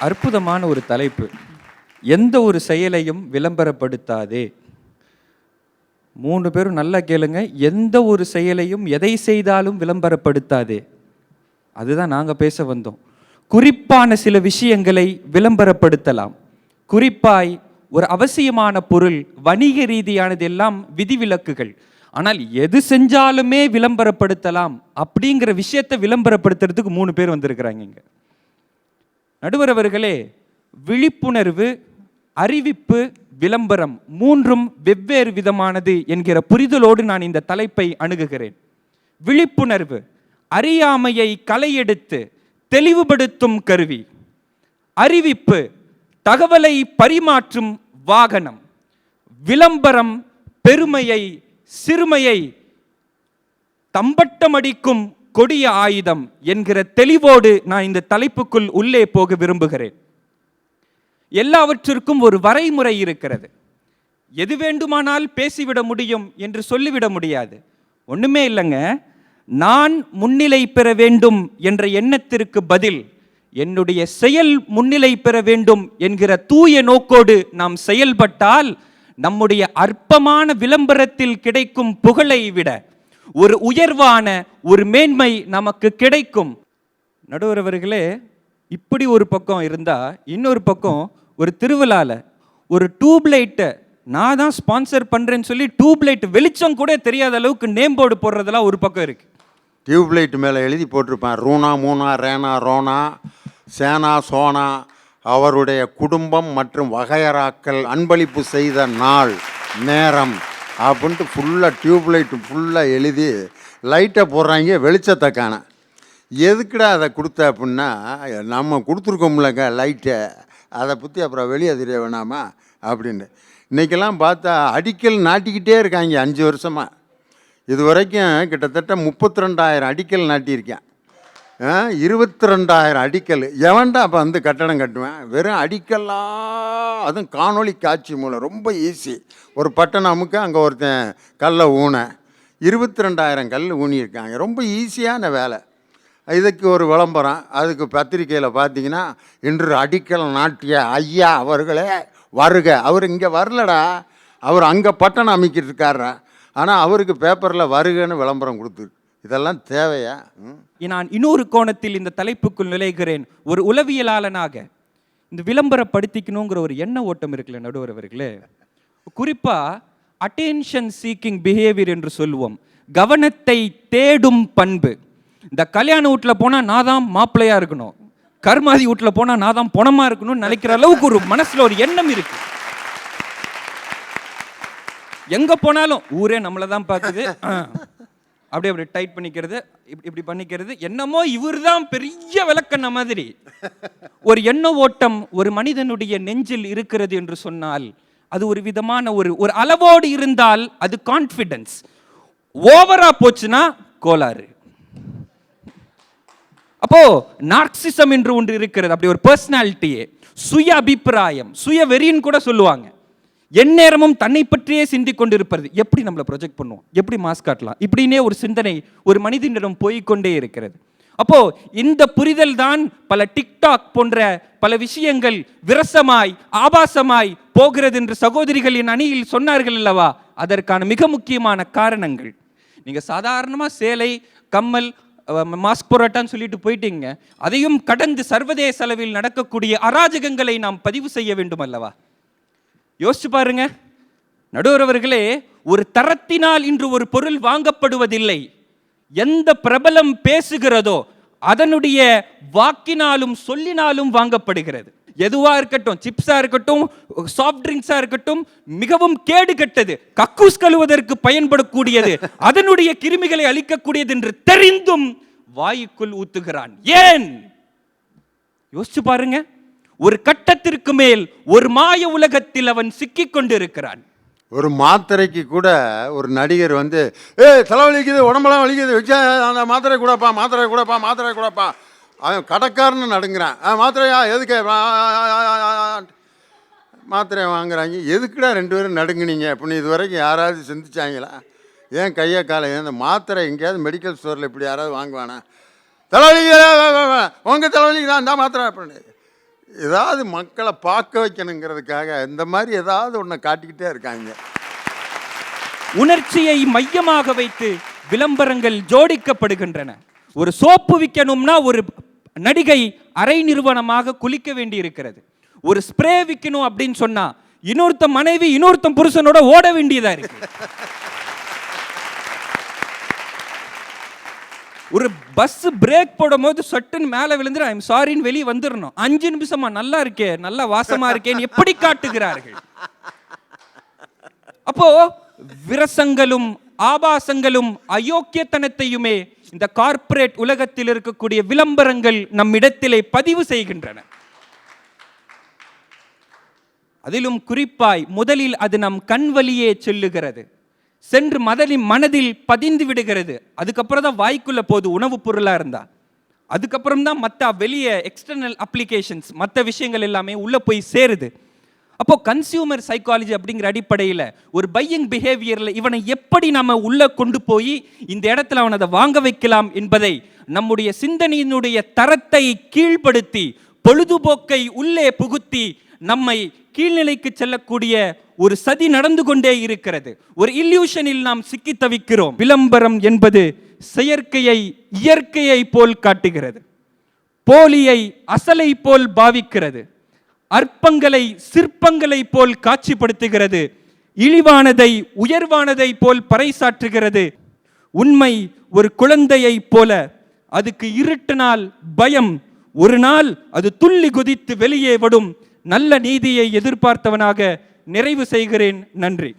அற்புதமான ஒரு தலைப்பு. எந்த ஒரு செயலையும் விளம்பரப்படுத்தாதே. மூணு பேரும் நல்லா கேளுங்க. எந்த ஒரு செயலையும் எதை செய்தாலும் விளம்பரப்படுத்தாதே. அதுதான் நாங்கள் பேச வந்தோம். குறிப்பான சில விஷயங்களை விளம்பரப்படுத்தலாம். குறிப்பாய் ஒரு அவசியமான பொருள் வணிக ரீதியானது எல்லாம் விதிவிலக்குகள். ஆனால் எது செஞ்சாலுமே விளம்பரப்படுத்தலாம் அப்படிங்கிற விஷயத்தை விளம்பரப்படுத்துறதுக்கு மூணு பேர் வந்திருக்கிறாங்க இங்கே. நடுவர் அவர்களே விழிப்புணர்வு அறிவிப்பு விளம்பரம் மூன்றும் வெவ்வேறு விதமானது என்கிற புரிதலோடு நான் இந்த தலைப்பை அணுகுகிறேன். விழிப்புணர்வு அறியாமையை களையெடுத்து தெளிவுபடுத்தும் கருவி. அறிவிப்பு தகவலை பரிமாற்றும் வாகனம். விளம்பரம் பெருமையை சிறுமையை தம்பட்டமடிக்கும் கொடிய ஆயுதம் என்கிற தெளிவோடு நான் இந்த தலைப்புக்குள் உள்ளே போக விரும்புகிறேன். எல்லாவற்றிற்கும் ஒரு வரைமுறை இருக்கிறது. எது வேண்டுமானால் பேசிவிட முடியும் என்று சொல்லிவிட முடியாது. ஒன்றுமே இல்லைங்க. நான் முன்னிலை பெற வேண்டும் என்ற எண்ணத்திற்கு பதில் என்னுடைய செயல் முன்னிலை பெற வேண்டும் என்கிற தூய நோக்கோடு நாம் செயல்பட்டால் நம்முடைய அற்பமான விளம்பரத்தில் கிடைக்கும் புகழை விட ஒரு உயர்வான ஒரு மேன்மை நமக்கு கிடைக்கும். நடுவரவர்களே இப்படி ஒரு பக்கம் இருந்தால் இன்னொரு பக்கம் ஒரு திருவிழாவில் ஒரு டியூப் லைட்டை நான் தான் ஸ்பான்சர் பண்ணுறேன்னு சொல்லி டியூப் லைட் வெளிச்சம் கூட தெரியாத அளவுக்கு நேம் போர்டு போடுறதெல்லாம் ஒரு பக்கம் இருக்குது டியூப் லைட் மேலே எழுதி போட்டிருப்பேன். ரூனா மூனா ரேனா ரோனா சேனா சோனா அவருடைய குடும்பம் மற்றும் வகையறாக்கள் அன்பளிப்பு செய்த நாள் நேரம். அப்படின்ட்டு ஃபுல்லாக டியூப் லைட்டு ஃபுல்லாக எழுதி லைட்டை போடுறாங்க வெளிச்சத்தை காண. எதுக்குடா அதை கொடுத்த அப்படின்னா நம்ம கொடுத்துருக்கோம்லங்க லைட்டை அதை பற்றி அப்புறம் வெளியே தெரிய வேணாமா? அப்படின்னு. இன்றைக்கெல்லாம் பார்த்தா அடிக்கல் நாட்டிக்கிட்டே இருக்காங்க அஞ்சு வருஷமாக இது வரைக்கும் கிட்டத்தட்ட முப்பத்தி ரெண்டாயிரம் அடிக்கல் நாட்டியிருக்கேன். இருபத்தி ரெண்டாயிரம் அடிக்கல். எவன்டா அப்போ வந்து கட்டடம் கட்டுவேன்? வெறும் அடிக்கல்லா அதுவும் காணொளி காட்சி மூலம். ரொம்ப ஈஸி ஒரு பட்டணம் அமுக்க அங்கே ஒருத்தன் கல்லை ஊன. இருபத்தி ரெண்டாயிரம் கல் ஊனியிருக்காங்க. ரொம்ப ஈஸியான வேலை. இதுக்கு ஒரு விளம்பரம். அதுக்கு பத்திரிக்கையில் பார்த்தீங்கன்னா இன்று அடிக்கல் நாட்டிய ஐயா அவர்களே வருக. அவர் இங்கே வரலடா. அவர் அங்கே பட்டணம் அமைக்கிட்டு இருக்காரா ஆனால் அவருக்கு பேப்பரில் வருகன்னு விளம்பரம் கொடுத்துருக்கு. இதெல்லாம் தேவையா? நான் இன்னொரு கோணத்தில் இந்த தலைப்புக்குள் நுழைகிறேன். ஒரு உளவியலாளனாக இந்த விளம்பரப்படுத்திக்கணுங்கிற ஒரு எண்ண ஓட்டம் இருக்குல்ல நடுவர் அவர்களே குறிப்பாக அட்டென்ஷன் சீக்கிங் பிஹேவியர் என்று சொல்லுவோம் கவனத்தை தேடும் பண்பு. இந்த கல்யாண வீட்டில் போனால் நான் தான் மாப்பிள்ளையாக இருக்கணும். கர்மாதி வீட்டில் போனால் நான் தான் பணமாக இருக்கணும்னு நினைக்கிற அளவுக்கு ஒரு மனசில் ஒரு எண்ணம் இருக்கு. எங்கே போனாலும் ஊரே நம்மளை தான் பார்க்குது. அப்படியே அப்படி டைட் பண்ணிக்கிறது இப்படி இப்படி பண்ணிக்கிறது. என்னமோ இவர்தான் பெரிய விளக்கண்ண மாதிரி. ஒரு எண்ண ஓட்டம் ஒரு மனிதனுடைய நெஞ்சில் இருக்கிறது என்று சொன்னால் அது ஒரு விதமான ஒரு ஒரு அளவோடு இருந்தால் அது கான்ஃபிடன்ஸ் ஓவரா போச்சுன்னா கோளாறு. அப்போ நார்க்சிசம் என்று ஒன்று இருக்கிறது. அப்படி ஒரு பர்சனாலிட்டியே சுய அபிப்பிராயம். சுய வெறின்னு கூட சொல்லுவாங்க. எந்நேரமும் தன்னை பற்றியே சிந்திக்கொண்டிருப்பது எப்படி நம்மளை ப்ரொஜெக்ட் பண்ணுவோம்? எப்படி மாஸ்க் காட்டலாம்? இப்படின்னே ஒரு சிந்தனை ஒரு மனிதனிடம் போய்க்கொண்டே இருக்கிறது. அப்போ இந்த புரிதல் தான் பல டிக்டாக் போன்ற பல விஷயங்கள் விரசமாய் ஆபாசமாய் போகிறது என்று சகோதரிகள் என் அணியில் சொன்னார்கள் அல்லவா? அதற்கான மிக முக்கியமான காரணங்கள். நீங்கள் சாதாரணமாக சேலை கம்மல் மாஸ்க் போராட்டான்னு சொல்லிட்டு போயிட்டீங்க. அதையும் கடந்து சர்வதேச அளவில் நடக்கக்கூடிய அராஜகங்களை நாம் பதிவு செய்ய வேண்டும் அல்லவா? யோசிச்சு பாருங்க. நடுவரவர்களே ஒரு தரத்தினால் இன்று ஒரு பொருள் வாங்கப்படுவதில்லை. எந்த பிரபலம் பேசுகிறதோ அதனுடைய வாக்கினாலும் சொல்லினாலும் வாங்கப்படுகிறது. எதுவா இருக்கட்டும் சிப்ஸா இருக்கட்டும் சாஃப்ட் ட்ரிங்க்ஸா இருக்கட்டும் மிகவும் கேடு கெட்டது கக்கூஸ் கழுவதற்கு பயன்படக்கூடியது அதனுடைய கிருமிகளை அழிக்கக்கூடியது என்று தெரிந்தும் வாயுக்குள் ஊத்துகிறான். ஏன்? யோசிச்சு பாருங்க. ஒரு கட்டத்திற்கு மேல் ஒரு மாய உலகத்தில் அவன் சிக்கி கொண்டிருக்கிறான். ஒரு மாத்திரைக்கு கூட ஒரு நடிகர் வந்து ஏ தலைவலிக்குது உடம்பெல்லாம் வலிக்குது வச்சா அந்த மாத்திரை கூடப்பா மாத்திரை கூடப்பா மாத்திரை கூடப்பா. அவன் கடைக்காரன்னு நடுங்கிறான். ஆ மாத்திரையா? எதுக்கு? மாத்திரையை மாத்திரை வாங்குறாங்க. எதுக்குடா ரெண்டு பேரும் நடுங்குனீங்க? அப்படின்னு இது வரைக்கும் யாராவது சிந்திச்சாங்களா? ஏன் கையை காலை அந்த இந்த மாத்திரை எங்கேயாவது மெடிக்கல் ஸ்டோரில் இப்படி யாராவது வாங்குவானா? தலைவலி உங்கள் தலைவலிக்கு தான் இந்த மாத்திரை அப்படின்னு. ஏதாவது மக்களை பார்க்க வைக்கணுங்கிறதுக்காக இந்த மாதிரி ஏதாவது ஒன்றை காட்டிக்கிட்டே இருக்காங்க. உணர்ச்சியை மையமாக வைத்து விளம்பரங்கள் ஜோடிக்கப்படுகின்றன. ஒரு சோப்பு விற்கணும்னா ஒரு நடிகை அரை நிறுவனமாக குளிக்க வேண்டி இருக்கிறது ஒரு ஸ்ப்ரே விற்கணும் அப்படின்னு சொன்னா இன்னொருத்த மனைவி இன்னொருத்தன் புருஷனோட ஓட வேண்டியதா இருக்கு. ஒரு பஸ் பிரேக் போடும்போது சட்டுன்னு மேலே விழுந்துரு ஐம் சாரின்னு வெளியே வந்துடணும் அஞ்சு நிமிஷமா நல்லா இருக்கே நல்லா வாசமா இருக்கேன்னு எப்படி காட்டுகிறார்கள்? அப்போ விரசங்களும் ஆபாசங்களும் அயோக்கியத்தனத்தையுமே இந்த கார்ப்பரேட் உலகத்தில் இருக்கக்கூடிய விளம்பரங்கள் நம்மிடத்திலே பதிவு செய்கின்றன. அதிலும் குறிப்பாய் முதலில் அது நம் கண் வழியே செல்லுகிறது. சென்று மதலின் மனதில் பதிந்து விடுகிறது. அதுக்கப்புறம் தான் வாய்க்குள்ள போகுது உணவுப் பொருளாக இருந்தா. அதுக்கப்புறம் தான் மற்ற வெளியே எக்ஸ்டர்னல் அப்ளிகேஷன்ஸ் மற்ற விஷயங்கள் எல்லாமே உள்ளே போய் சேருது. அப்போது கன்சியூமர் சைக்காலஜி அப்படிங்கிற அடிப்படையில் ஒரு பையிங் பிஹேவியரில் இவனை எப்படி நம்ம உள்ளே கொண்டு போய் இந்த இடத்துல அவனை அதை வாங்க வைக்கலாம் என்பதை நம்முடைய சிந்தனையினுடைய தரத்தை கீழ்ப்படுத்தி பொழுதுபோக்கை உள்ளே புகுத்தி நம்மை கீழ்நிலைக்கு செல்லக்கூடிய ஒரு சதி நடந்து கொண்டே இருக்கிறது. ஒரு இல்யூஷனில் நாம் சிக்கி தவிக்கிறோம். விளம்பரம் என்பது செயற்கையை இயற்கையை போல் காட்டுகிறது. போலியை அசலை போல் பாவிக்கிறது. அற்பங்களை சிற்பங்களை போல் காட்சிப்படுத்துகிறது. இழிவானதை உயர்வானதை போல் பறைசாற்றுகிறது. உண்மை ஒரு குழந்தையைப் போல அதுக்கு இருட்டினால் பயம் ஒரு நாள் அது துள்ளி குதித்து வெளியே வடும் நல்ல நீதியை எதிர்பார்த்தவனாக நிறைவு செய்கிறேன். நன்றி.